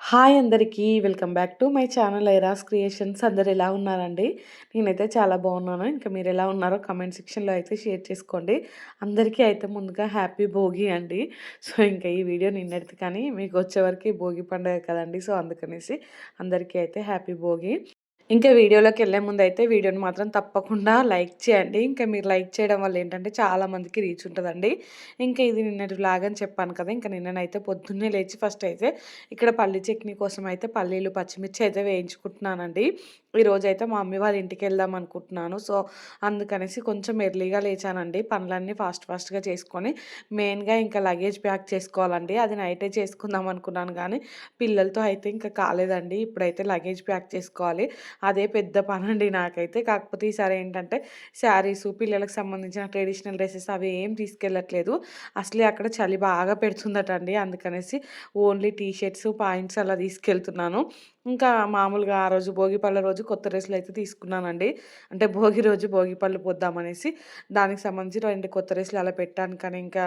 Hi అందరికీ welcome back to my channel ఐరాస్ creations. అందరు ఎలా ఉన్నారండి? నేనైతే చాలా బాగున్నాను. ఇంకా మీరు ఎలా ఉన్నారో కమెంట్ సెక్షన్లో అయితే షేర్ చేసుకోండి. అందరికీ అయితే ముందుగా హ్యాపీ భోగి అండి. సో ఇంకా ఈ వీడియో నిన్నటిది కానీ మీకు వచ్చేవరకు భోగి పండుగ కదండి. సో అందుకనేసి అందరికీ అయితే హ్యాపీ భోగి. ఇంకా వీడియోలోకి వెళ్ళే ముందు అయితే వీడియోని మాత్రం తప్పకుండా లైక్ చేయండి. ఇంకా మీరు లైక్ చేయడం వల్ల ఏంటంటే చాలామందికి రీచ్ ఉంటుందండి. ఇంకా ఇది నిన్నటి వ్లాగ్ అని చెప్పాను కదా ఇంకా నిన్ననైతే పొద్దున్నే లేచి ఫస్ట్ అయితే ఇక్కడ పల్లి చట్నీ కోసం అయితే పల్లీలు పచ్చిమిర్చి అయితే వేయించుకుంటున్నానండి. ఈరోజు అయితే మా మమ్మీ వాళ్ళ ఇంటికి వెళ్దాం అనుకుంటున్నాను. సో అందుకనేసి కొంచెం ఎర్లీగా లేచానండి. పనులన్నీ ఫాస్ట్ ఫాస్ట్గా చేసుకొని మెయిన్గా ఇంకా లగేజ్ ప్యాక్ చేసుకోవాలండి. అది నైటే చేసుకుందాం అనుకున్నాను కానీ పిల్లలతో అయితే ఇంకా కాలేదండి. ఇప్పుడైతే లగేజ్ ప్యాక్ చేసుకోవాలి. అదే పెద్ద పని అండి నాకైతే. కాకపోతే ఈసారి ఏంటంటే శారీస్ పిల్లలకు సంబంధించిన ట్రెడిషనల్ డ్రెస్సెస్ అవి ఏం తీసుకెళ్ళట్లేదు. అసలే అక్కడ చలి బాగా పెడుతుందట అండి అందుకనేసి ఓన్లీ టీ షర్ట్స్ పాయింట్స్ అలా తీసుకెళ్తున్నాను. ఇంకా మామూలుగా ఆ రోజు భోగి పళ్ళ రోజు కొత్త డ్రెస్సులు అయితే తీసుకున్నానండి. అంటే భోగి రోజు భోగి పళ్ళు పోద్దామనేసి దానికి సంబంధించి రెండు కొత్త డ్రెస్సులు అలా పెట్టాను. కానీ ఇంకా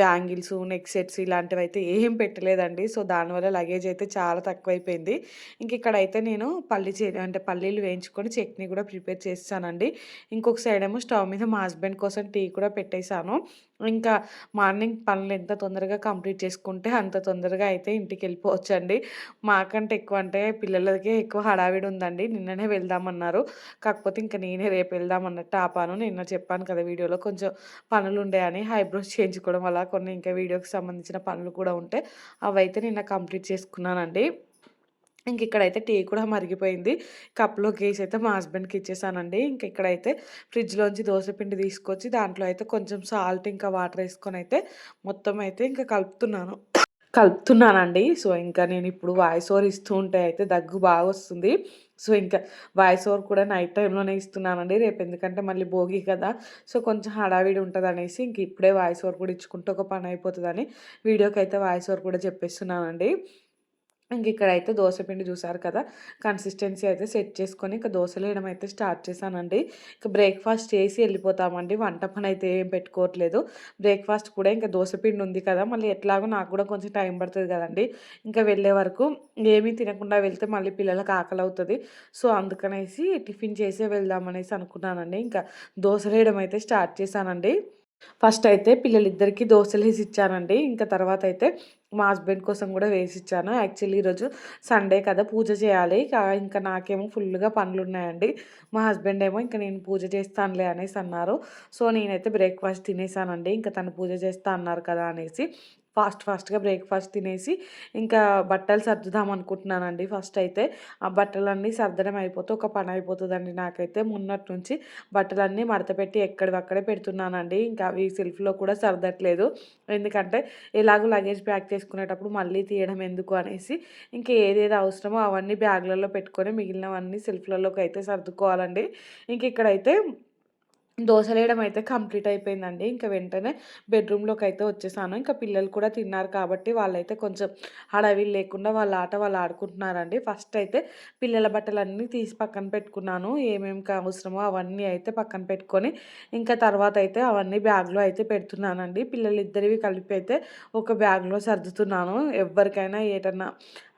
బ్యాంగిల్స్ నెక్ సెట్స్ ఇలాంటివి అయితే ఏం పెట్టలేదండి. సో దానివల్ల లగేజ్ అయితే చాలా తక్కువైపోయింది. ఇంక ఇక్కడైతే నేను పల్లి చే అంటే పల్లీలు వేయించుకొని చట్నీ కూడా ప్రిపేర్ చేస్తానండి. ఇంకొక సైడ్ ఏమో స్టవ్ మీద మా హస్బెండ్ కోసం టీ కూడా పెట్టేశాను. ఇంకా మార్నింగ్ పనులు ఎంత తొందరగా కంప్లీట్ చేసుకుంటే అంత తొందరగా అయితే ఇంటికి వెళ్ళిపోవచ్చండి మాకంటే ఎక్కువ అంటే పిల్లలకే ఎక్కువ హడావిడి ఉందండి. నిన్ననే వెళ్దామన్నారు. కాకపోతే ఇంకా నేనే రేపు వెళ్దామన్నట్టు ఆపాను. నిన్న చెప్పాను కదా వీడియోలో కొంచెం పనులు ఉండేయని హైబ్రోస్ చేయించుకోవడం వల్ల కొన్ని ఇంకా వీడియోకి సంబంధించిన పనులు కూడా ఉంటే అవైతే నిన్న కంప్లీట్ చేసుకున్నానండి. ఇంక ఇక్కడైతే టీ కూడా మరిగిపోయింది. కప్లో కేసి అయితే మా హస్బెండ్కి ఇచ్చేసానండి. ఇంక ఇక్కడైతే ఫ్రిడ్జ్లోంచి దోశపిండి తీసుకొచ్చి దాంట్లో అయితే కొంచెం సాల్ట్ ఇంకా వాటర్ వేసుకొని అయితే మొత్తం అయితే ఇంకా కలుపుతున్నాను. కలుపుతున్నానండి. సో ఇంకా నేను ఇప్పుడు వాయిస్ ఓవర్ ఇస్తూ ఉంటే అయితే దగ్గు బాగా వస్తుంది. సో ఇంకా వాయిస్ ఓవర్ కూడా నైట్ టైంలోనే ఇస్తున్నానండి. రేపు ఎందుకంటే మళ్ళీ భోగి కదా. సో కొంచెం హడావిడి ఉంటుంది అనేసి ఇంక ఇప్పుడే వాయిస్ ఓవర్ కూడా ఇచ్చుకుంటే ఒక పని అయిపోతుందని వీడియోకి అయితే వాయిస్ ఓవర్ కూడా చెప్పేస్తున్నానండి. ఇంక ఇక్కడైతే దోశ పిండి చూసారు కదా కన్సిస్టెన్సీ అయితే సెట్ చేసుకొని ఇంకా దోశలు వేయడం అయితే స్టార్ట్ చేశానండి. ఇక బ్రేక్ఫాస్ట్ చేసి వెళ్ళిపోతామండి వంట పని అయితే ఏం పెట్టుకోవట్లేదు. బ్రేక్ఫాస్ట్ కూడా ఇంకా దోశ పిండి ఉంది కదా మళ్ళీ ఎట్లాగో నాకు కూడా కొంచెం టైం పడుతుంది కదండి. ఇంకా వెళ్ళే వరకు ఏమీ తినకుండా వెళ్తే మళ్ళీ పిల్లలకు ఆకలి అవుతుంది. సో అందుకనేసి టిఫిన్ చేసే వెళ్దామనేసి అనుకున్నానండి. ఇంకా దోశలు వేయడం అయితే స్టార్ట్ చేశానండి. ఫస్ట్ అయితే పిల్లలిద్దరికీ దోశలు వేసి ఇచ్చానండి ఇంకా తర్వాత అయితే మా హస్బెండ్ కోసం కూడా వేసి ఇచ్చాను యాక్చువల్లీ ఈరోజు సండే కదా పూజ చేయాలి. ఇంకా నాకేమో ఫుల్గా పనులు ఉన్నాయండి మా హస్బెండ్ ఏమో ఇంకా నేను పూజ చేస్తానులే అనేసి అన్నారు. సో నేనైతే బ్రేక్ఫాస్ట్ తినేసానండి. ఇంకా తను పూజ చేస్తా అన్నారు కదా అనేసి. ఫాస్ట్ ఫాస్ట్గా బ్రేక్ఫాస్ట్ తినేసి ఇంకా బట్టలు సర్దుదాం అనుకుంటున్నానండి ఫస్ట్ అయితే. ఆ బట్టలన్నీ సర్దడం అయిపోతే ఒక పని అయిపోతుందండి నాకైతే. మొన్నటి నుంచి బట్టలన్నీ మడత పెట్టి ఎక్కడివక్కడే పెడుతున్నానండి. ఇంకా అవి సెల్ఫ్లో కూడా సర్దట్లేదు. ఎందుకంటే ఎలాగో లగేజ్ ప్యాక్ చేసుకునేటప్పుడు మళ్ళీ తీయడం ఎందుకు అనేసి ఇంకా ఏదేది అవసరమో అవన్నీ బ్యాగ్లలో పెట్టుకొని మిగిలినవన్నీ సెల్ఫ్లలోకి అయితే సర్దుకోవాలండి. ఇంక ఇక్కడైతే దోశలు వేయడం అయితే కంప్లీట్ అయిపోయిందండి. ఇంకా వెంటనే బెడ్రూమ్లోకి అయితే వచ్చేసాను. ఇంకా పిల్లలు కూడా తిన్నారు కాబట్టి వాళ్ళైతే కొంచెం హడావిలు లేకుండా వాళ్ళ ఆట వాళ్ళు ఆడుకుంటున్నారండి. ఫస్ట్ అయితే పిల్లల బట్టలన్నీ తీసి పక్కన పెట్టుకున్నాను. ఏమేమి అవసరమో అవన్నీ అయితే పక్కన పెట్టుకొని ఇంకా తర్వాత అయితే అవన్నీ బ్యాగ్లో అయితే పెడుతున్నానండి. పిల్లలు ఇద్దరివి కలిపి అయితే ఒక బ్యాగ్లో సర్దుతున్నాను. ఎవరికైనా ఏటన్నా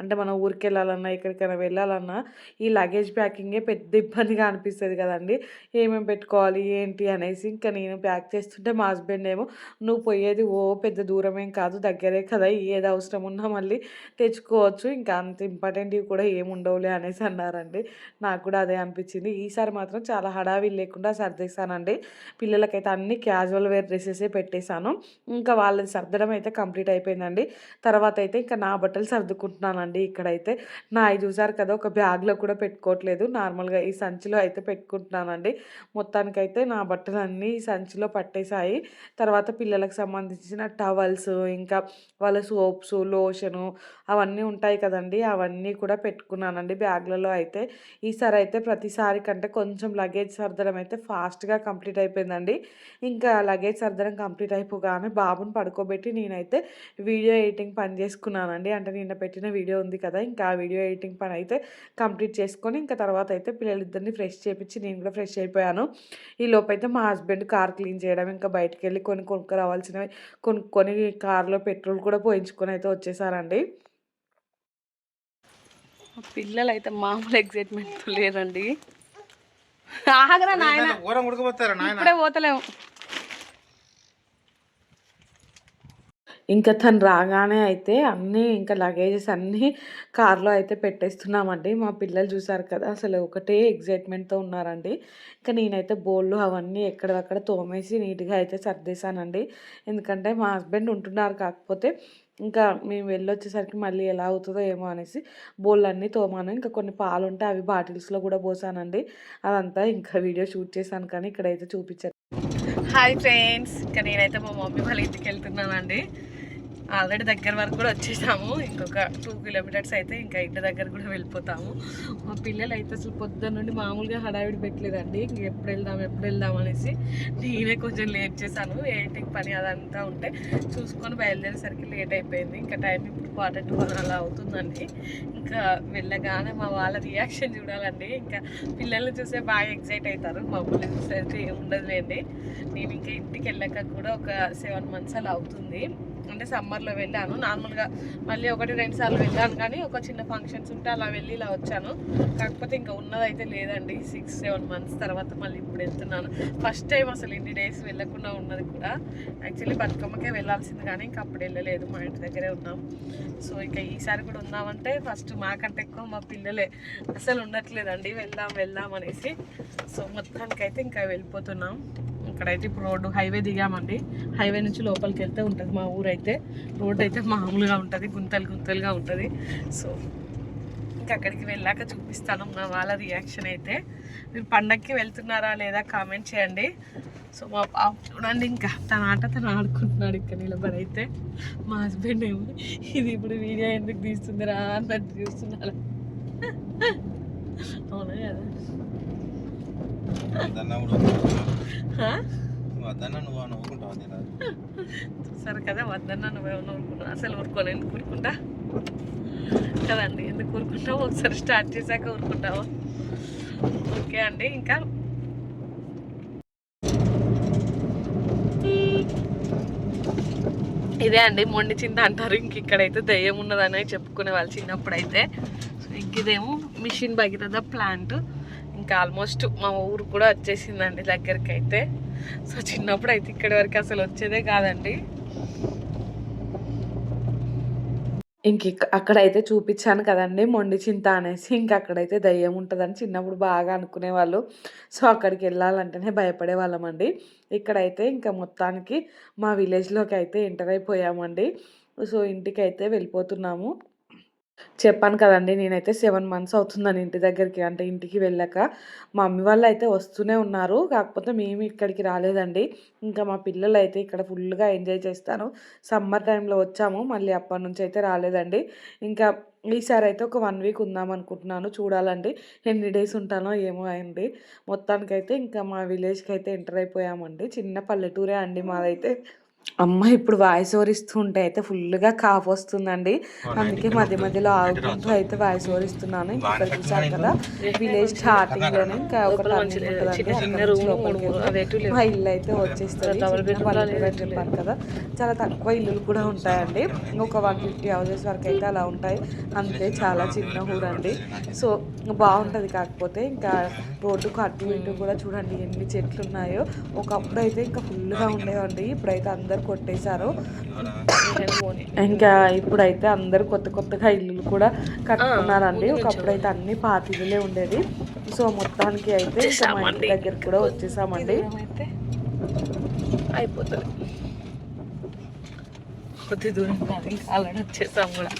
అంటే మనం ఊరికి వెళ్ళాలన్నా ఎక్కడికైనా వెళ్ళాలన్నా ఈ లగేజ్ ప్యాకింగే పెద్ద ఇబ్బందిగా అనిపిస్తుంది కదండి. ఏమేమి పెట్టుకోవాలి ఏంటి అనేసి ఇంకా నేను ప్యాక్ చేస్తుంటే మా హస్బెండ్ ఏమో నువ్వు పోయేది ఓ పెద్ద దూరమేం కాదు దగ్గరే కదా ఏది అవసరం ఉన్నా మళ్ళీ తెచ్చుకోవచ్చు ఇంకా అంత ఇంపార్టెంట్వి కూడా ఏముండవులే అనేసి అన్నారండి. నాకు కూడా అదే అనిపించింది. ఈసారి మాత్రం చాలా హడావిల్ లేకుండా సర్దేశానండి. పిల్లలకైతే అన్ని క్యాజువల్ వేర్ డ్రెస్సెసే పెట్టేశాను. ఇంకా వాళ్ళది సర్దడం అయితే కంప్లీట్ అయిపోయిందండి. తర్వాత అయితే ఇంకా నా బట్టలు సర్దుకుంటున్నానండి. అండి ఇక్కడైతే. నా చూసారు కదా ఒక బ్యాగ్లో కూడా పెట్టుకోవట్లేదు. నార్మల్గా ఈ సంచిలో అయితే పెట్టుకుంటున్నానండి. మొత్తానికైతే నా బట్టలన్నీ సంచిలో పట్టేశాయి. తర్వాత పిల్లలకు సంబంధించిన టవల్స్ ఇంకా వాళ్ళ సోప్స్ లోషను అవన్నీ ఉంటాయి కదండి. అవన్నీ కూడా పెట్టుకున్నానండి బ్యాగ్లలో అయితే. ఈసారి అయితే ప్రతిసారి కంటే కొంచెం లగేజ్ సర్దడం అయితే ఫాస్ట్గా కంప్లీట్ అయిపోయిందండి. ఇంకా లగేజ్ సర్దడం కంప్లీట్ అయిపోగానే బాబుని పడుకోబెట్టి నేనైతే వీడియో ఎడిటింగ్ పని చేసుకున్నానండి. అంటే నిన్న పెట్టిన వీడియో ఉంది కదా ఇంకా ఆ వీడియో ఎడిటింగ్ పని అయితే కంప్లీట్ చేసుకొని ఇంకా తర్వాత అయితే పిల్లలిద్దరిని ఫ్రెష్ చేపించి నేను కూడా ఫ్రెష్ అయిపోయాను. ఈ లోపైతే మా హస్బెండ్ కార్ క్లీన్ చేయడం ఇంకా బయటకు వెళ్ళి కొన్ని కొనుక్కు రావాల్సినవి కొనుక్కొని కార్లో పెట్రోల్ కూడా పోయించుకొని అయితే వచ్చేసారండి పిల్లలు అయితే మామూలు ఎగ్జైట్మెంట్ లేరండి. ఆగరా నాయన. ఇప్పుడే పోతలేము ఇంకా తను రాగానే అయితే అన్నీ ఇంకా లగేజెస్ అన్నీ కార్లో అయితే పెట్టేస్తున్నామండి. మా పిల్లలు చూసారు కదా అసలు ఒకటే ఎగ్జైట్మెంట్తో ఉన్నారండి. ఇంకా నేనైతే బోళ్ళు అవన్నీ ఎక్కడక్కడ తోమేసి నీట్గా అయితే సర్దేశానండి. ఎందుకంటే మా హస్బెండ్ ఉంటున్నారు కాకపోతే ఇంకా మేము వెళ్ళొచ్చేసరికి మళ్ళీ ఎలా అవుతుందో ఏమో అనేసి బోళ్ళు అన్నీ తోమాను. ఇంకా కొన్ని పాలు ఉంటే అవి బాటిల్స్లో కూడా పోసానండి. అదంతా ఇంకా వీడియో షూట్ చేశాను కానీ ఇక్కడైతే చూపించాను హాయ్ ఫ్రెండ్స్! ఇంకా నేనైతే మా మమ్మీ వాళ్ళ ఇంటికి వెళ్తున్నానండి. ఆల్రెడీ దగ్గర వరకు కూడా వచ్చేసాము. ఇంకొక టూ కిలోమీటర్స్ అయితే ఇంకా ఇంటి దగ్గర కూడా వెళ్ళిపోతాము. మా పిల్లలు అయితే అసలు పొద్దున్న నుండి మామూలుగా హడావిడి పెట్టలేదండి. ఇంక ఎప్పుడు వెళ్దాం ఎప్పుడు వెళ్దాం అనేసి నేనే కొంచెం లేట్ చేశాను. ఎయిటింగ్ పని అదంతా ఉంటే చూసుకొని బయలుదేరేసరికి లేట్ అయిపోయింది. ఇంకా టైం ఇప్పుడు క్వార్టర్ టూ అలా అవుతుందండి. ఇంకా వెళ్ళగానే మా వాళ్ళ రియాక్షన్ చూడాలండి. ఇంకా పిల్లల్ని చూసే బాగా ఎగ్జైట్ అవుతారు. మమ్మల్ని చూసే అయితే ఏముండదులేండి. నేను ఇంకా ఇంటికి వెళ్ళాక కూడా ఒక సెవెన్ మంత్స్ అలా అవుతుంది. అంటే సమ్మర్లో వెళ్ళాను. నార్మల్గా మళ్ళీ ఒకటి రెండు సార్లు వెళ్ళాను కానీ ఒక చిన్న ఫంక్షన్స్ ఉంటే అలా వెళ్ళి ఇలా వచ్చాను. కాకపోతే ఇంకా ఉన్నదైతే లేదండి. సిక్స్ సెవెన్ మంత్స్ తర్వాత మళ్ళీ ఇప్పుడు వెళ్తున్నాను. ఫస్ట్ టైం అసలు ఇన్ని డేస్ వెళ్ళకుండా ఉన్నది కూడా. యాక్చువల్లీ బతుకమ్మకే వెళ్ళాల్సింది కానీ ఇంకా అప్పుడు వెళ్ళలేదు. మా ఇంటి దగ్గరే ఉన్నాం. సో ఇక ఈసారి కూడా ఉన్నామంటే ఫస్ట్ మాకంటే ఎక్కువ మా పిల్లలే అసలు ఉండట్లేదండి. వెళ్దాం వెళ్దాం అనేసి. సో మొత్తానికైతే ఇంకా వెళ్ళిపోతున్నాం. ఇక్కడైతే ఇప్పుడు రోడ్డు హైవే దిగామండి. హైవే నుంచి లోపలికి వెళ్తే ఉంటుంది మా ఊరు అయితే రోడ్ అయితే మామూలుగా ఉంటుంది గుంతలు గుంతలుగా ఉంటుంది. సో ఇంకా అక్కడికి వెళ్ళాక చూపిస్తాను మా వాళ్ళ రియాక్షన్ అయితే. మీరు పండగకి వెళ్తున్నారా లేదా కామెంట్ చేయండి. సో మా పాప చూడండి ఇంకా తన ఆట తను ఆడుకుంటున్నాడు ఇక్కడ నిలబడి అయితే. మా హస్బెండ్ ఏమో ఇది ఇప్పుడు వీడియో ఎందుకు తీస్తుందిరా అన్నట్టు చూస్తున్నారు అవునా కదా వద్దన్నా కూడా ఊరుకుంటావు. హా? వద్దన్నా నువ్వు అని ఊరుకుంటావు తినదు సరే కదా వద్దన్నా నువ్వేమన్నా ఊరుకున్నావు అసలు ఎందుకు ఊరుకుంటా? కదండి ఎందుకు ఊరుకుంటావు? ఒకసారి స్టార్ట్ చేశాక ఊరుకుంటావు? ఓకే అండి ఇంకా? ఇదే అండి మొండి చింత అంటారు. ఇంక ఇక్కడైతే దయ్యం ఉన్నదని చెప్పుకునే వాళ్ళు చిన్నప్పుడు అయితే ఇంక ఇదేమో మిషన్ భగీరథ ప్లాంట్. ఇంకా ఆల్మోస్ట్ మా ఊరు కూడా వచ్చేసిందండి దగ్గరికి అయితే సో చిన్నప్పుడు అయితే ఇక్కడి వరకు అసలు వచ్చేదే కాదండి. ఇంక అక్కడైతే చూపించాను కదండి మొండి చింత అనేసి. ఇంక అక్కడైతే దయ్యం ఉంటుందని చిన్నప్పుడు బాగా అనుకునేవాళ్ళు. సో అక్కడికి వెళ్ళాలంటేనే భయపడే వాళ్ళమండి ఇక్కడైతే ఇంకా మొత్తానికి మా విలేజ్లోకి అయితే ఎంటర్ అయిపోయామండి. సో ఇంటికి అయితే వెళ్ళిపోతున్నాము. చెప్పాను కదండి నేనైతే సెవెన్ మంత్స్ అవుతుందని ఇంటి దగ్గరికి అంటే ఇంటికి వెళ్ళాక మా మమ్మీ వాళ్ళు అయితే వస్తూనే ఉన్నారు. కాకపోతే మేము ఇక్కడికి రాలేదండి. ఇంకా మా పిల్లలు అయితే ఇక్కడ ఫుల్గా ఎంజాయ్ చేస్తాను సమ్మర్ టైంలో వచ్చాము మళ్ళీ అప్పటి నుంచి అయితే రాలేదండి. ఇంకా ఈసారి అయితే ఒక వన్ వీక్ ఉందాం అనుకుంటున్నాను చూడాలండి. ఎన్ని డేస్ ఉంటానో ఏమో అండి. మొత్తానికైతే ఇంకా మా విలేజ్కి అయితే ఎంటర్ అయిపోయామండి. చిన్న పల్లెటూరే అండి మాదైతే. అమ్మ ఇప్పుడు వాయిస్ ఓవర్ ఇస్తూ ఉంటే అయితే ఫుల్గా కాఫ్ వస్తుందండి. అందుకే మధ్య మధ్యలో ఆగుకుంటూ అయితే వాయిస్ ఓవర్ ఇస్తున్నాను. ఇంకా ఇక్కడ చూసారు కదా విలేజ్ స్టార్టింగ్లోనే ఇంకా ఒక లోపలికి మా ఇల్లు అయితే వచ్చేస్తుంది. చెప్పాను కదా. చాలా తక్కువ ఇల్లులు కూడా ఉంటాయండి. ఒక వన్ ఫిఫ్టీ హౌసెస్ వరకు అయితే అలా ఉంటాయి. అంతే చాలా చిన్న ఊరు అండి. సో బాగుంటుంది కాకపోతే ఇంకా రోడ్డుకు అటు ఇటు కూడా చూడండి ఎన్ని చెట్లు ఉన్నాయో. ఒకప్పుడు అయితే ఇంకా ఫుల్గా ఉండేవండి. ఇప్పుడైతే అందరు కొట్టేశారు. ఇంకా ఇప్పుడైతే అందరు కొత్త కొత్తగా ఇల్లులు కూడా కట్టుకున్నారండి. ఒకప్పుడు అయితే అన్ని పాత ఇల్లులే ఉండేది సో మొత్తానికి అయితే ఇంకా మా ఇంటి దగ్గర కూడా వచ్చేసామండి. అయిపోతుంది. కొద్ది దూరం కాదు ఇంకా ఆల్రెడీ వచ్చేసాం కూడా.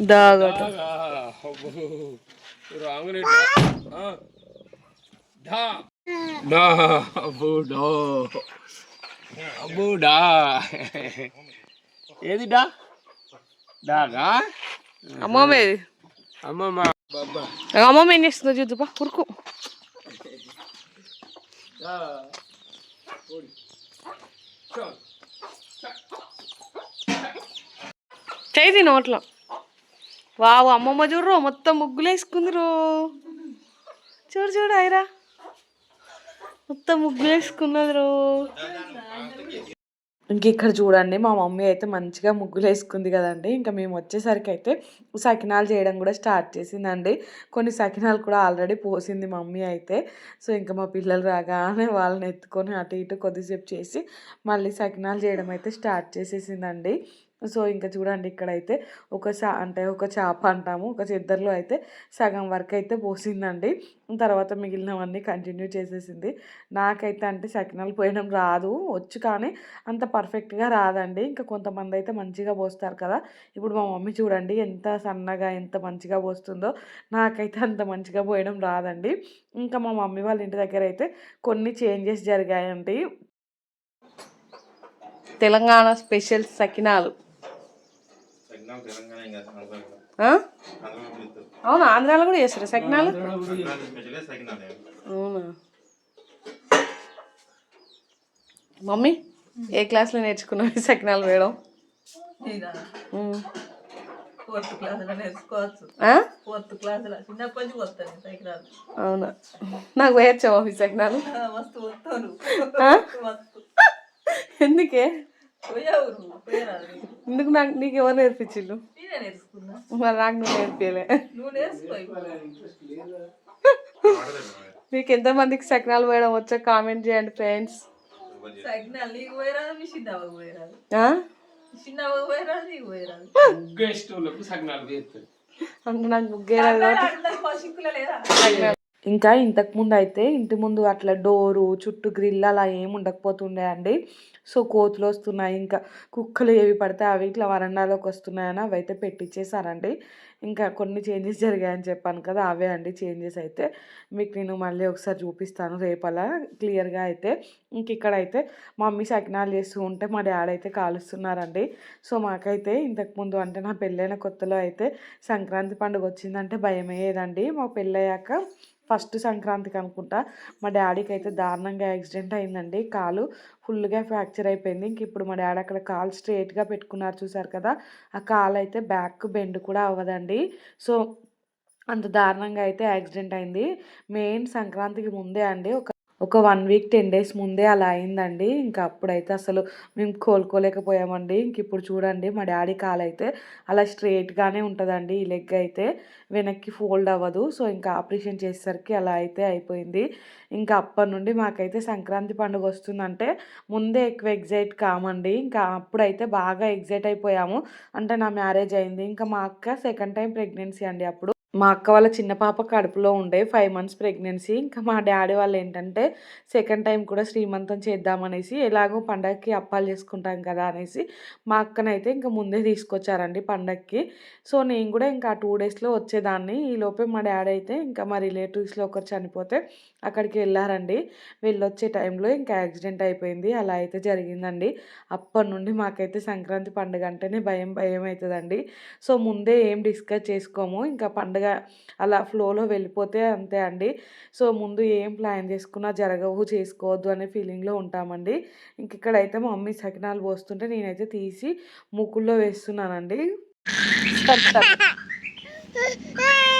దాగట ఏది డా? డాగా? అమ్మమ్మ ఏది? అమ్మమ్మ అమ్మమ్మ ఏం చేస్తుందో చూద్దుపా ఉరుకు. చేయి నోట్లో వావు అమ్మమ్మ చూడరు మొత్తం ముగ్గులు వేసుకుంది రో చూడు చూడు ఐరా. మొత్తం ముగ్గులు వేసుకున్నది ఇంక ఇక్కడ చూడండి మా మమ్మీ అయితే మంచిగా ముగ్గులు వేసుకుంది కదండి. ఇంకా మేము వచ్చేసరికి అయితే సకినాలు చేయడం కూడా స్టార్ట్ చేసిందండి. కొన్ని సకినాలు కూడా ఆల్రెడీ పోసింది మమ్మీ అయితే. సో ఇంకా మా పిల్లలు రాగానే వాళ్ళని ఎత్తుకొని అటు ఇటు కొద్దిసేపు చేసి మళ్ళీ సకినాలు చేయడం అయితే స్టార్ట్ చేసేసిందండి. సో ఇంకా చూడండి ఇక్కడైతే ఒక చా అంటే ఒక చేప అంటాము. ఒక చెద్దర్లో అయితే సగం వరకు అయితే పోసిందండి. తర్వాత మిగిలినవన్నీ కంటిన్యూ చేసేసింది. నాకైతే అంటే సకినాలు పోయడం రాదు. వచ్చు కానీ అంత పర్ఫెక్ట్గా రాదండి. ఇంకా కొంతమంది అయితే మంచిగా పోస్తారు కదా. ఇప్పుడు మా మమ్మీ చూడండి ఎంత సన్నగా ఎంత మంచిగా పోస్తుందో. నాకైతే అంత మంచిగా పోయడం రాదండి. ఇంకా మా మమ్మీ వాళ్ళ ఇంటి దగ్గర అయితే కొన్ని చేంజెస్ జరిగాయండి. తెలంగాణ స్పెషల్ సకినాలు సిగ్నల్ తెలంగాణ ఇంకా ఆంధ్రాలో. ఆ? ఆంధ్రాలో పిలుస్తారు. అవునా? ఆంధ్రాలో కూడా చేస్తారు సకినాలు అవునా? మమ్మీ ఏ క్లాస్లో నేర్చుకున్నావు సకినాలు వేయడం. ఫోర్త్ క్లాస్లో నేర్చుకోవచ్చు? ఫోర్త్ క్లాస్లో. చిన్నప్పటి నుంచి వస్తాను అవునా? నాకు వేయచ్చా మమ్మీ సకినాలు వస్తాను ఎందుకే? ఎందుకు నాకు నీకు ఎవరు నేర్పించిల్లు నేనే నేర్చుకున్నా. మరి నాకు నువ్వు ఇప్పుడు. మీకు ఎంతమందికి సకినాలు వేయడం వచ్చా? కామెంట్ చేయండి ఫ్రెండ్స్. అంటే నాకు ముగ్గేరాదు ఇంకా ఇంతకుముందు అయితే ఇంటి ముందు అట్లా డోరు చుట్టూ గ్రిల్ అలా ఏమి ఉండకపోతుండే అండి. సో కోతులు వస్తున్నాయి ఇంకా కుక్కలు ఏవి పడితే అవి ఇట్లా వరండాలోకి వస్తున్నాయని అవి అయితే పెట్టించేసారండి ఇంకా కొన్ని చేంజెస్ జరిగాయని చెప్పాను కదా అవే అండి చేంజెస్ అయితే. మీకు నేను మళ్ళీ ఒకసారి చూపిస్తాను రేపలా క్లియర్గా అయితే. ఇంక ఇక్కడైతే మా మమ్మీ సకినాలు చేస్తూ ఉంటే మా డాడీ అయితే కాలుస్తున్నారండి. సో మాకైతే ఇంతకుముందు అంటే నా పెళ్ళైన కొత్తలో అయితే సంక్రాంతి పండుగ వచ్చిందంటే భయమయ్యేదండి మా పెళ్ళయ్యాక ఫస్ట్ సంక్రాంతికి అనుకుంటా. మా డాడీకి అయితే దారుణంగా యాక్సిడెంట్ అయిందండి. కాలు ఫుల్గా ఫ్రాక్చర్ అయిపోయింది. ఇంక ఇప్పుడు మా డాడీ అక్కడ కాలు స్ట్రేట్గా పెట్టుకున్నారు చూసారు కదా. ఆ కాలు అయితే బ్యాక్ బెండ్ కూడా అవ్వదండి. సో అంత దారుణంగా అయితే యాక్సిడెంట్ అయింది. మెయిన్ సంక్రాంతికి ముందే అండి ఒక ఒక వన్ వీక్ టెన్ డేస్ ముందే అలా అయిందండి. ఇంకా అప్పుడైతే అసలు మేము కోలుకోలేకపోయామండి. ఇంక ఇప్పుడు చూడండి మా డాడీ కాలు అయితే అలా స్ట్రేట్గానే ఉంటుందండి ఈ లెగ్ అయితే. వెనక్కి ఫోల్డ్ అవ్వదు. సో ఇంకా ఆపరేషన్ చేసేసరికి అలా అయితే అయిపోయింది. ఇంకా అప్పటి నుండి మాకైతే సంక్రాంతి పండుగ వస్తుందంటే ముందే ఎక్కువ ఎగ్జైట్ కామండి. ఇంకా అప్పుడైతే బాగా ఎగ్జైట్ అయిపోయాము. అంటే నా మ్యారేజ్ అయింది. ఇంకా మా అక్క సెకండ్ టైం ప్రెగ్నెన్సీ అండి అప్పుడు. మా అక్క వాళ్ళ చిన్న పాప కడుపులో ఉండే ఫైవ్ మంత్స్ ప్రెగ్నెన్సీ ఇంకా మా డాడీ వాళ్ళు ఏంటంటే సెకండ్ టైం కూడా శ్రీమంతం చేద్దామనేసి ఎలాగో పండగకి అప్పాలు చేసుకుంటాం కదా అనేసి మా అక్కనైతే ఇంకా ముందే తీసుకొచ్చారండి పండగకి సో నేను కూడా ఇంకా టూ డేస్లో వచ్చేదాన్ని. ఈలోపే మా డాడీ అయితే ఇంకా మా రిలేటివ్స్లో ఒకరు చనిపోతే అక్కడికి వెళ్ళారండి. వెళ్ళొచ్చే టైంలో ఇంకా యాక్సిడెంట్ అయిపోయింది. అలా అయితే జరిగిందండి. అప్పటి నుండి మాకైతే సంక్రాంతి పండుగ అంటేనే భయం భయం అవుతుందండి సో ముందే ఏం డిస్కస్ చేసుకోము. ఇంకా పండుగ అలా ఫ్లోలో వెళ్ళిపోతే అంతే అండి. సో ముందు ఏం ప్లాన్ చేసుకున్నా జరగవు చేసుకోవద్దు అనే ఫీలింగ్లో ఉంటామండి. ఇంక ఇక్కడైతే మా మమ్మీ సకినాలు పోస్తుంటే నేనైతే తీసి ముక్కుల్లో వేస్తున్నానండి.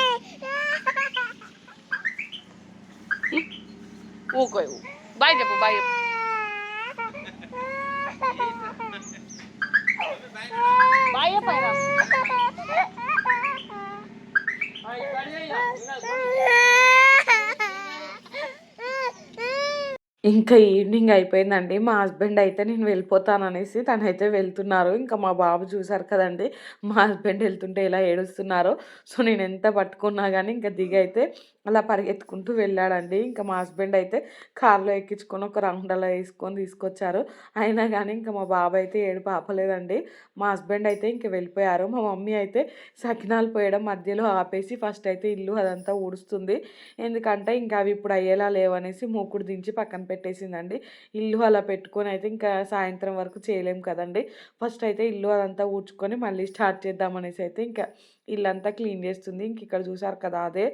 ఊకో బాయ్ చెప్పు బాయ్ చెప్పు బాయ్ చెప్పారా ఇంకా ఈవినింగ్ అయిపోయిందండి. మా హస్బెండ్ అయితే నేను వెళ్ళిపోతాను అనేసి తనైతే వెళ్తున్నారు. ఇంకా మా బాబు చూశారు కదండి మా హస్బెండ్ వెళ్తుంటే ఎలా ఏడుస్తున్నారు. సో నేను ఎంత పట్టుకున్నా కానీ ఇంకా దిగి అయితే అలా పరిగెత్తుకుంటూ వెళ్ళాడండి. ఇంకా మా హస్బెండ్ అయితే కార్లో ఎక్కించుకొని ఒక రౌండ్ అలా వేసుకొని తీసుకొచ్చారు. అయినా కానీ ఇంకా మా బాబు అయితే ఏడు పాపలేదండి మా హస్బెండ్ అయితే ఇంక వెళ్ళిపోయారు. మా మమ్మీ అయితే సకినాలు పోయడం మధ్యలో ఆపేసి ఫస్ట్ అయితే ఇల్లు అదంతా ఊడుస్తుంది. ఎందుకంటే ఇంకా అవి ఇప్పుడు అయ్యేలా లేవనేసి మూకుడు దించి పక్కన పెట్టేసిందండి. ఇల్లు అలా పెట్టుకొని అయితే ఇంకా సాయంత్రం వరకు చేయలేం కదండి. ఫస్ట్ అయితే ఇల్లు అదంతా ఊడ్చుకొని మళ్ళీ స్టార్ట్ చేద్దామనేసి అయితే ఇంకా ఇల్లంతా క్లీన్ చేస్తుంది. ఇంక ఇక్కడ చూసారు కదా అదే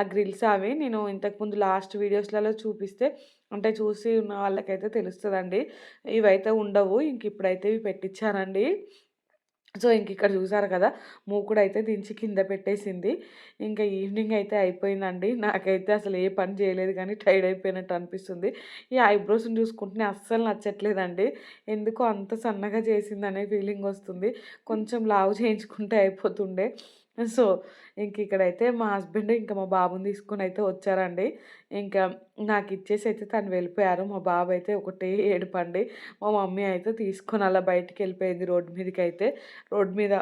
ఆ గ్రిల్స్ అవి. నేను ఇంతకుముందు లాస్ట్ వీడియోస్లలో చూపిస్తే అంటే చూసి ఉన్న వాళ్ళకైతే తెలుస్తుందండి. ఇవైతే ఉండవు. ఇంక ఇప్పుడైతే ఇవి పెట్టించానండి. సో ఇంక ఇక్కడ చూసారు కదా మూకుడు అయితే దించి కింద పెట్టేసింది. ఇంకా ఈవినింగ్ అయితే అయిపోయిందండి. నాకైతే అసలు ఏ పని చేయలేదు కానీ టైర్డ్ అయిపోయినట్టు అనిపిస్తుంది. ఈ ఐబ్రోస్ని చూసుకుంటే అస్సలు నచ్చట్లేదండి. ఎందుకో అంత సన్నగా చేసిందనే ఫీలింగ్ వస్తుంది. కొంచెం లావు చేయించుకుంటే అయిపోతుండే. సో ఇంక ఇక్కడైతే మా హస్బెండ్ ఇంకా మా బాబుని తీసుకొని అయితే వచ్చారండి. ఇంకా నాకు ఇచ్చేసి అయితే తను వెళ్ళిపోయారు. మా బాబు అయితే ఒకటే ఏడుపండి. మా మమ్మీ అయితే తీసుకొని అలా బయటికి వెళ్ళిపోయింది రోడ్డు మీదకి అయితే రోడ్డు మీద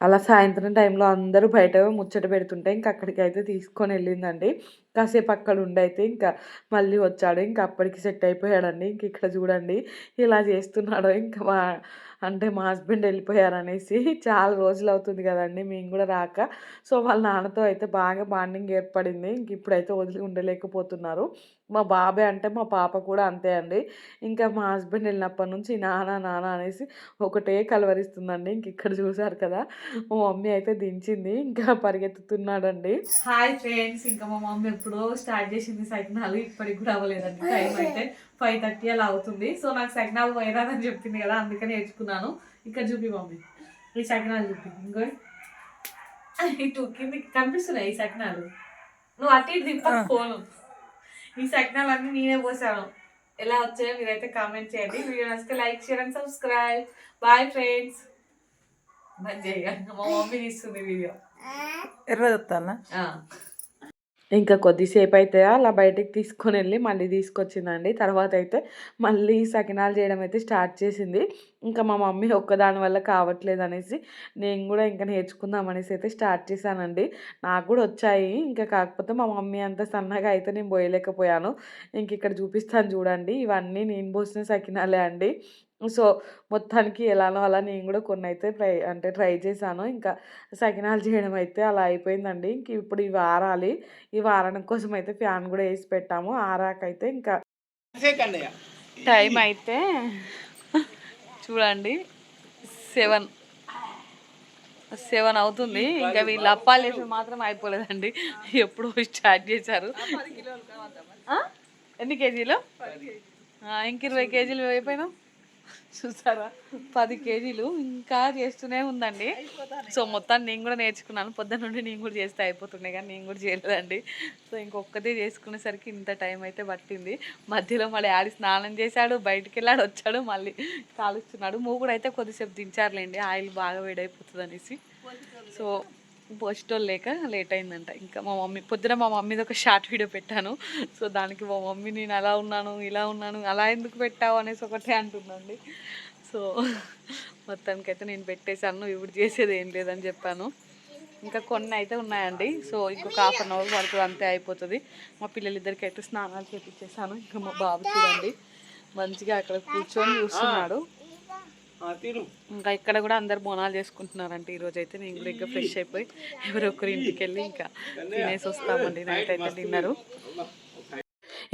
అలా సాయంత్రం టైంలో అందరూ బయట ముచ్చట పెడుతుంటే ఇంకా అక్కడికి అయితే తీసుకొని వెళ్ళిందండి. కాసేపు అక్కడ ఉండైతే ఇంకా మళ్ళీ వచ్చాడు. ఇంకా అప్పటికి సెట్ అయిపోయాడండి. ఇంక ఇక్కడ చూడండి ఇలా చేస్తున్నాడు ఇంకా మా అంటే మా హస్బెండ్ వెళ్ళిపోయారనేసి చాలా రోజులు అవుతుంది కదండి మేము కూడా రాక. సో వాళ్ళ నాన్నతో అయితే బాగా బాండింగ్ ఏర్పడింది. ఇంక ఇప్పుడైతే వదిలి ఉండలేకపోతున్నారు. మా బాబాయ్ అంటే మా పాప కూడా అంతే అండి. ఇంకా మా హస్బెండ్ వెళ్ళినప్పటి నుంచి నాన్న నాన్న అనేసి ఒకటే కలవరిస్తుందండి. ఇంక ఇక్కడ చూసారు కదా మా మమ్మీ అయితే దించింది. ఇంకా పరిగెత్తుతున్నాడండి. హాయ్ ఫ్రెండ్స్ ఇంకా మా మమ్మీ ఎప్పుడో స్టార్ట్ చేసింది సైకినాలు ఇప్పటికి కూడా అవ్వలేదండి. టైం అయితే ఫైవ్ థర్టీ అలా అవుతుంది. సో నాకు సైకినాలు పోయిరాదని చెప్పింది కదా అందుకని నేర్చుకున్నాను. ఇక్కడ చూపి మమ్మీ. ఈ సైకినాలు చూపి. ఇంకో. ఇటు కిందకి కనిపిస్తున్నాయి ఈ సకినాలు. నువ్వు అటు ఇటు తిప్ప ఫోను. ఈ సకినాలు అన్ని నేనే పోసాను. ఎలా వచ్చాయో మీరైతే కామెంట్ చేయండి. వీడియో నచ్చితే like share and subscribe bye friends మంచిగా మా మమ్మీ తీస్తుంది వీడియో. ఎర్ర చెప్తానా ఇంకా కొద్దిసేపు అయితే అలా బయటికి తీసుకొని వెళ్ళి మళ్ళీ తీసుకొచ్చిందండి. తర్వాత అయితే మళ్ళీ సకినాలు చేయడం అయితే స్టార్ట్ చేసింది. ఇంకా మా మమ్మీ ఒక్కదాని వల్ల కావట్లేదు అనేసి నేను కూడా ఇంకా నేర్చుకుందాం అనేసి అయితే స్టార్ట్ చేశానండి. నాకు కూడా వచ్చాయి. ఇంకా కాకపోతే మా మమ్మీ అంత సన్నగా అయితే నేను పోయలేకపోయాను. ఇంక ఇక్కడ చూపిస్తాను చూడండి. ఇవన్నీ నేను పోసిన సకినాలే అండి. సో మొత్తానికి ఎలానో అలా నేను కూడా కొన్ని అయితే ట్రై అంటే ట్రై చేశాను. ఇంకా సకినాలు చేయడం అయితే అలా అయిపోయిందండి. ఇంక ఇప్పుడు ఇవి ఆరాలి. ఇవి ఆరడం కోసం అయితే ఫ్యాన్ కూడా వేసి పెట్టాము. ఆరాకైతే ఇంకా టైం అయితే చూడండి సెవెన్ సెవెన్ అవుతుంది. ఇంకా వీళ్ళు అప్పాలు వేసి మాత్రం అయిపోలేదండి. ఎప్పుడు స్టార్ట్ చేశారు? ఎన్ని కేజీలు? ఆ, ఇంక ఇరవై కేజీలు అయిపోయినావు చూసారా? పది కేజీలు ఇంకా చేస్తూనే ఉందండి. సో మొత్తం నేను కూడా నేర్చుకున్నాను. పొద్దున్న నుండి నేను కూడా చేస్తే అయిపోతుండే కానీ నేను కూడా చేయలేదండి. సో ఇంకొకటి చేసుకునేసరికి ఇంత టైం అయితే పట్టింది. మధ్యలో మళ్ళీ ఆడి స్నానం చేశాడు బయటికి వెళ్ళాడు వచ్చాడు మళ్ళీ కాలుస్తున్నాడు. మూగుడు అయితే కొద్దిసేపు దించారులేండి ఆయిల్ బాగా వేడైపోతుంది అనేసి సో పోస్టోల్ లేక లేట్ అయిందంట. ఇంకా మా మమ్మీ పొద్దున మా మమ్మీది ఒక షార్ట్ వీడియో పెట్టాను. సో దానికి మా మమ్మీ నేను అలా ఉన్నాను ఇలా ఉన్నాను అలా ఎందుకు పెట్టావు? అనేసి ఒకటే అంటుందండి. సో మొత్తానికి అయితే నేను పెట్టేశాను. ఇప్పుడు చేసేది ఏం లేదని చెప్పాను. ఇంకా కొన్ని అయితే ఉన్నాయండి. సో ఇంకొక హాఫ్ అన్ అవర్ వరకు అంతే అయిపోతుంది. మా పిల్లలిద్దరికి అయితే స్నానాలు చేపించేసాను ఇంకా మా బాబు చూడండి మంచిగా అక్కడ కూర్చొని చూస్తున్నాడు. ఇంకా ఇక్కడ కూడా అందరు బోనాలు చేసుకుంటున్నారంట. ఈ రోజు అయితే నేను కూడా ఇంకా ఫ్రెష్ అయిపోయి ఎవరొకరి ఇంటికి వెళ్ళి ఇంకా తినేసి వస్తామండి. నైట్ అయితే డిన్నరు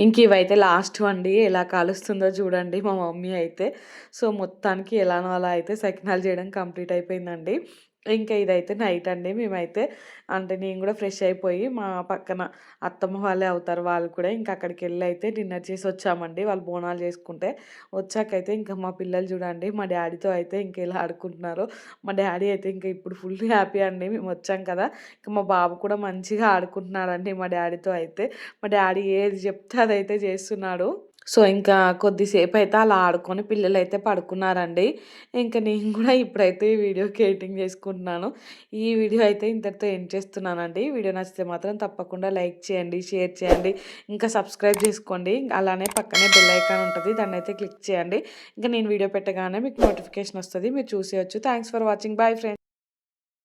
ఇంక ఇవైతే లాస్ట్ అండి. ఎలా కాలుస్తుందో చూడండి మా మమ్మీ అయితే. సో మొత్తానికి ఎలానో అలా అయితే సకినాలు చేయడం కంప్లీట్ అయిపోయిందండి. ఇంకా ఇదైతే నైట్ అండి. మేమైతే అంటే నేను కూడా ఫ్రెష్ అయిపోయి మా పక్కన అత్తమ్మ వాళ్ళే అవుతారు. వాళ్ళు కూడా ఇంకా అక్కడికి వెళ్ళి అయితే డిన్నర్ చేసి వచ్చామండి. వాళ్ళు బోనాలు చేసుకుంటే వచ్చాకైతే ఇంకా మా పిల్లలు చూడండి మా డాడీతో అయితే ఇంకా ఇలా ఆడుకుంటున్నారు. మా డాడీ అయితే ఇంకా ఇప్పుడు ఫుల్ హ్యాపీ అండి. మేము వచ్చాం కదా ఇంకా మా బాబు కూడా మంచిగా ఆడుకుంటున్నాడండి మా డాడీతో అయితే. మా డాడీ ఏది చెప్తే అదైతే చేస్తున్నాడు. సో ఇంకా కొద్దిసేపు అయితే అలా ఆడుకొని పిల్లలు అయితే పడుకున్నారండి. ఇంకా నేను కూడా ఇప్పుడైతే ఈ వీడియోకి ఎడిటింగ్ చేసుకుంటున్నాను. ఈ వీడియో అయితే ఇంతటితో ఎండ్ చేస్తున్నానండి. వీడియో నచ్చితే మాత్రం తప్పకుండా లైక్ చేయండి షేర్ చేయండి ఇంకా సబ్స్క్రైబ్ చేసుకోండి. అలానే పక్కనే బెల్ ఐకాన్ ఉంటుంది దాన్ని అయితే క్లిక్ చేయండి. ఇంకా నేను వీడియో పెట్టగానే మీకు నోటిఫికేషన్ వస్తుంది మీరు చూసేయచ్చు. Thanks for watching. Bye friends.